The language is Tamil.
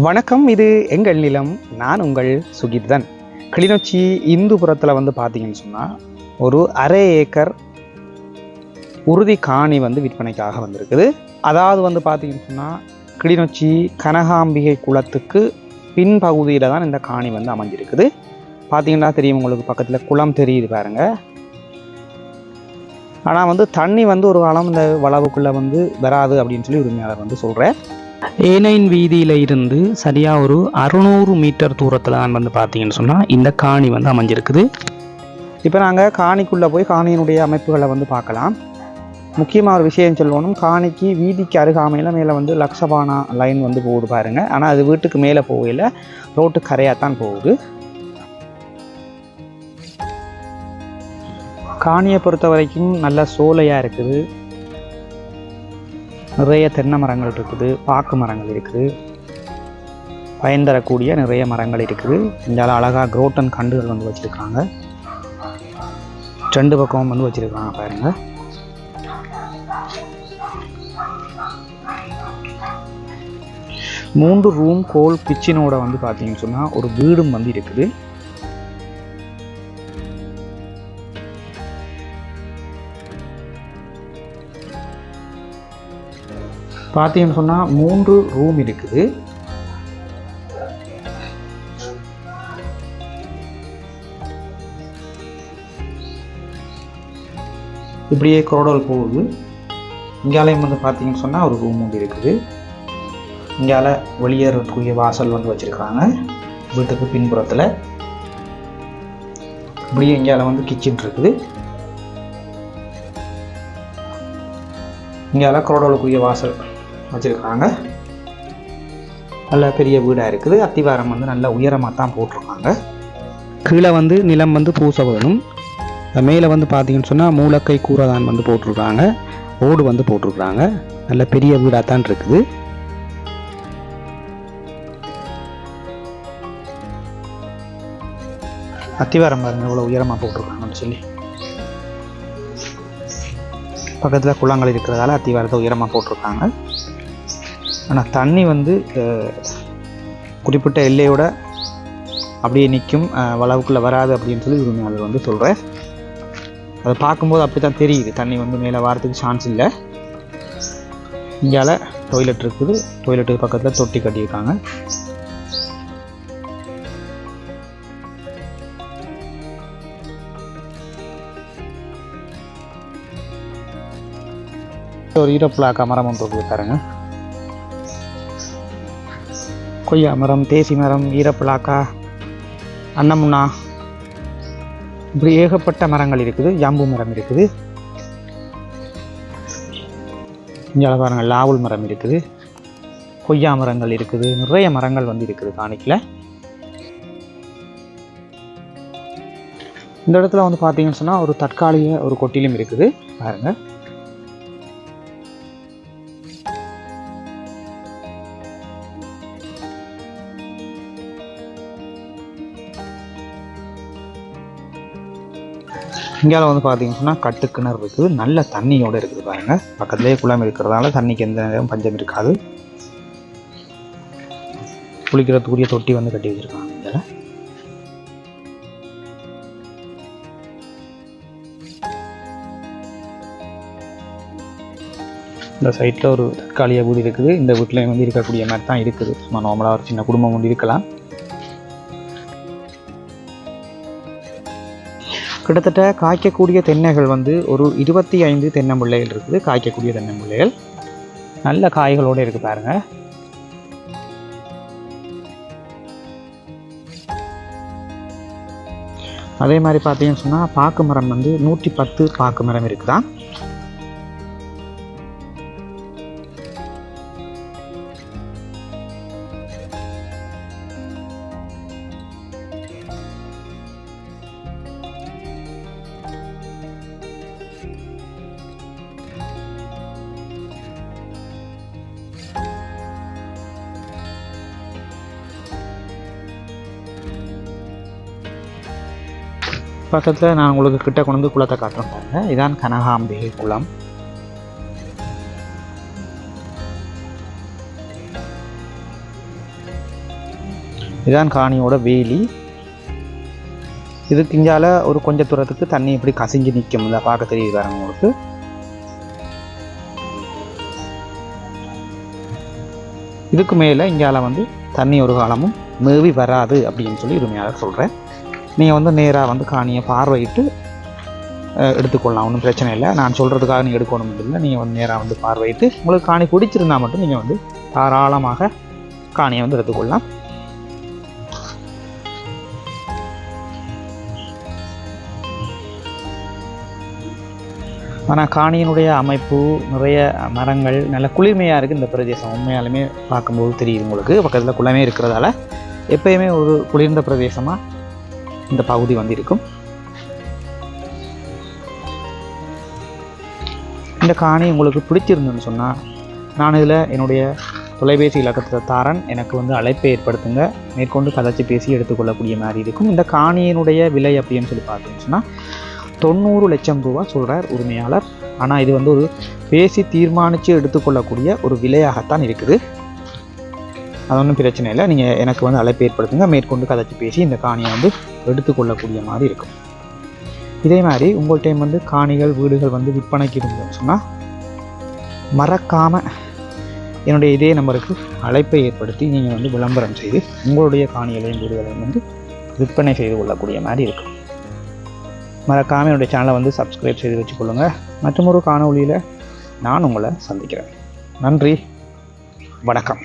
வணக்கம் இது எங்கள் நிலம். நான் உங்கள் சுகிர்தன். கிளிநொச்சி இந்துபுரத்தில் வந்து பார்த்தீங்கன்னு சொன்னால் ஒரு அரை ஏக்கர் உறுதி காணி வந்து விற்பனைக்காக வந்திருக்குது. அதாவது வந்து பார்த்தீங்கன்னு சொன்னால் கிளிநொச்சி கனகாம்பிகை குளத்துக்கு பின்பகுதியில் தான் இந்த காணி வந்து அமைஞ்சிருக்குது. பார்த்தீங்கன்னா தெரியும் உங்களுக்கு பக்கத்தில் குளம் தெரியுது பாருங்க. ஆனால் வந்து தண்ணி வந்து ஒரு காலம் இந்த வளவுக்குள்ளே வந்து வராது அப்படின்னு சொல்லி உரிமையாளர் வந்து சொல்கிறேன் ஏனைன் வீதியில் இருந்து சரியாக ஒரு அறுநூறு மீட்டர் தூரத்தில் தான் வந்து பார்த்தீங்கன்னு சொன்னால் இந்த காணி வந்து அமைஞ்சிருக்குது. இப்போ நாங்கள் காணிக்குள்ளே போய் காணியினுடைய அமைப்புகளை வந்து பார்க்கலாம். முக்கியமாக ஒரு விஷயம் சொல்லணும் காணிக்கு வீதிக்கு அருகாமையில் மேலே வந்து லக்ஷபானா லைன் வந்து போகுது பாருங்கள் ஆனால் அது வீட்டுக்கு மேலே போகல ரோட்டு கரையாக தான் போகுது. காணியை பொறுத்த வரைக்கும் நல்ல சோலையாக இருக்குது. நிறைய தென்னை மரங்கள் இருக்குது பாக்கு மரங்கள் இருக்குது. பயன் தரக்கூடிய நிறைய மரங்கள் இருக்குது. இந்தால அழகாக குரோட்டன் கண்டுகள் வந்து வச்சுருக்காங்க. ரெண்டு பக்கமும் வந்து வச்சுருக்காங்க பாருங்க. மூன்று ரூம் கோல் கிச்சனோட வந்து பார்த்தீங்கன்னு சொன்னால் ஒரு வீடும் வந்து இருக்குது. பார்த்தீங்கன்னு சொன்னால் மூன்று ரூம் இருக்குது. இப்படியே குரோடல் போகுது. இங்காலையும் வந்து பார்த்தீங்கன்னு சொன்னால் ஒரு ரூம் ஒன்று இருக்குது. இங்கால வெளியேறக்கூடிய வாசல் வந்து வச்சுருக்காங்க வீட்டுக்கு பின்புறத்தில். இப்படியே இங்கால வந்து கிச்சன் இருக்குது. இங்கால குரோடலுக்குரிய வாசல். வச்சுருக்காங்க. நல்ல பெரிய வீடாக இருக்குது. அத்திவாரம் வந்து நல்ல உயரமாக தான் போட்டிருக்காங்க. கீழே வந்து நிலம் வந்து பூச வேணும். மேலே வந்து பார்த்தீங்கன்னு சொன்னால் மூலக்கை கூரை தான் வந்து போட்டிருக்காங்க. ஓடு வந்து போட்டிருக்காங்க. நல்ல பெரிய வீடாக தான் இருக்குது. அத்திவாரம் பாருங்கள் இவ்வளோ உயரமாக போட்டிருக்காங்கன்னு சொல்லி. பக்கத்தில் குளங்கள் இருக்கிறதால அத்திவாரத்தை உயரமாக போட்டிருக்காங்க. ஆனால் தண்ணி வந்து குறிப்பிட்ட எல்லையோட அப்படியே நிற்கும் வளவுக்குள்ளே வராது அப்படின்னு சொல்லி உரிமையாளர் வந்து சொல்கிறேன் அதை பார்க்கும்போது அப்படி தான் தெரியுது. தண்ணி வந்து மேலே வரத்துக்கு சான்ஸ் இல்லை. இங்கால டொய்லெட் இருக்குது. டொய்லெட்டுக்கு பக்கத்தில் தொட்டி கட்டியிருக்காங்க. ஒரு ஈரப்புலாக்கா மரம் ஒன்று இருக்குது கொய்யா மரம் தேசி மரம் ஈரப்பலாக்கா அன்னமுன்னா இப்படி ஏகப்பட்ட மரங்கள் இருக்குது. ஜாம்பு மரம் இருக்குது. இங்கே பாருங்கள் லாவுல் மரம் இருக்குது. கொய்யா மரங்கள் இருக்குது. நிறைய மரங்கள் வந்து இருக்குது காணிக்கில். இந்த இடத்துல வந்து பார்த்தீங்கன்னு சொன்னால் ஒரு தற்காலிக ஒரு கொட்டிலும் இருக்குது. பாருங்க. இங்கால வந்து பார்த்தீங்கன்னா சொன்னால் கட்டு கிணறு இருக்குது. நல்ல தண்ணியோட இருக்குது பாருங்க. பக்கத்துலேயே குளம் இருக்கிறதால தண்ணிக்கு எந்த நேரம் பஞ்சம் இருக்காது. குளிக்கிறதுக்குரிய தொட்டி வந்து கட்டி வச்சிருக்காங்க இதில். இந்த சைட்டில் ஒரு தற்காலிக வீடு இருக்குது. இந்த வீட்டில் வந்து இருக்கக்கூடிய மாதிரி தான் இருக்குது. சும்மா நார்மலாக ஒரு சின்ன குடும்பம் ஒன்று இருக்கலாம். கிட்டத்தட்ட காய்க்கக்கூடிய தென்னைகள் வந்து ஒரு இருபத்தி ஐந்து தென்னம்பிள்ளைகள் இருக்குது. காய்க்கக்கூடிய தென்னம்பிள்ளைகள். நல்ல காய்களோடு இருக்குது பாருங்கள் அதே மாதிரி பார்த்தீங்கன்னு சொன்னால் பாக்கு மரம் வந்து நூற்றி பத்து பாக்கு மரம் இருக்குதான். பக்கத்தில் நான் உங்களுக்கு கிட்ட கொண்டு வந்து குளத்தை காட்டுறேன் பாருங்க. இதான் கனகாம்பிகை குளம். இதுதான் காணியோட வேலி. இதுக்கு இங்கால ஒரு கொஞ்ச தூரத்துக்கு தண்ணி இப்படி கசிஞ்சு நிற்கும் இதை பார்க்க தெரியுது பாருங்க உங்களுக்கு. இதுக்கு மேலே இங்கால வந்து தண்ணி ஒரு காலமும் மேவி வராது அப்படின்னு சொல்லி உரிமையாளர் சொல்கிறேன் நீங்கள் வந்து நேராக வந்து காணியை பார்வையிட்டு எடுத்துக்கொள்ளலாம். ஒன்றும் பிரச்சனை இல்லை. நான் சொல்கிறதுக்காக நீங்கள் எடுக்கணும் இல்லை. நீங்கள் வந்து நேராக வந்து பார்வையிட்டு உங்களுக்கு காணி பிடிச்சிருந்தா மட்டும் நீங்கள் வந்து தாராளமாக காணியை வந்து எடுத்துக்கொள்ளலாம். ஆனால் காணியினுடைய அமைப்பு நிறைய மரங்கள் நல்ல குளிர்மையாக இருக்குது இந்த பிரதேசம். உண்மையாலுமே பார்க்கும்போது தெரியுது உங்களுக்கு. பக்கத்தில் குளமே இருக்கிறதால எப்பயுமே ஒரு குளிர்ந்த பிரதேசமாக இந்த பகுதி வந்து இருக்கும் இந்த காணி உங்களுக்கு பிடிச்சிருந்துன்னு சொன்னால் நான் இதில் என்னுடைய தொலைபேசி இலக்கத்தில் தாரன் எனக்கு வந்து அழைப்பை ஏற்படுத்துங்க. மேற்கொண்டு கதைச்சி பேசி எடுத்துக்கொள்ளக்கூடிய மாதிரி இருக்கும். இந்த காணியினுடைய விலை அப்படின்னு சொல்லி பார்த்தீங்கன்னு சொன்னால் தொண்ணூறு லட்சம் ரூபா சொல்கிறார் உரிமையாளர். ஆனால் இது வந்து ஒரு பேசி தீர்மானித்து எடுத்துக்கொள்ளக்கூடிய ஒரு விலையாகத்தான் இருக்குது. அது ஒன்றும் பிரச்சனை இல்லை. நீங்கள் எனக்கு வந்து அழைப்பு ஏற்படுத்துங்க. மேற்கொண்டு கதைச்சி பேசி இந்த காணியை வந்து எடுத்துக்கொள்ளக்கூடிய மாதிரி இருக்கும். இதே மாதிரி உங்கள் டைம் வந்து காணிகள் வீடுகள் வந்து விற்பனைக்கு இருந்ததுன்னு சொன்னால் மறக்காமல் என்னுடைய இதே நம்பருக்கு அழைப்பை ஏற்படுத்தி நீங்கள் வந்து விளம்பரம் செய்து உங்களுடைய காணிகளையும் வீடுகளையும் வந்து விற்பனை செய்து கொள்ளக்கூடிய மாதிரி இருக்கும். மறக்காமல் என்னுடைய சேனலை வந்து சப்ஸ்கிரைப் செய்து வச்சுக்கொள்ளுங்கள் மற்றும் ஒரு காணொளியில் நான் உங்களை சந்திக்கிறேன். நன்றி. வணக்கம்.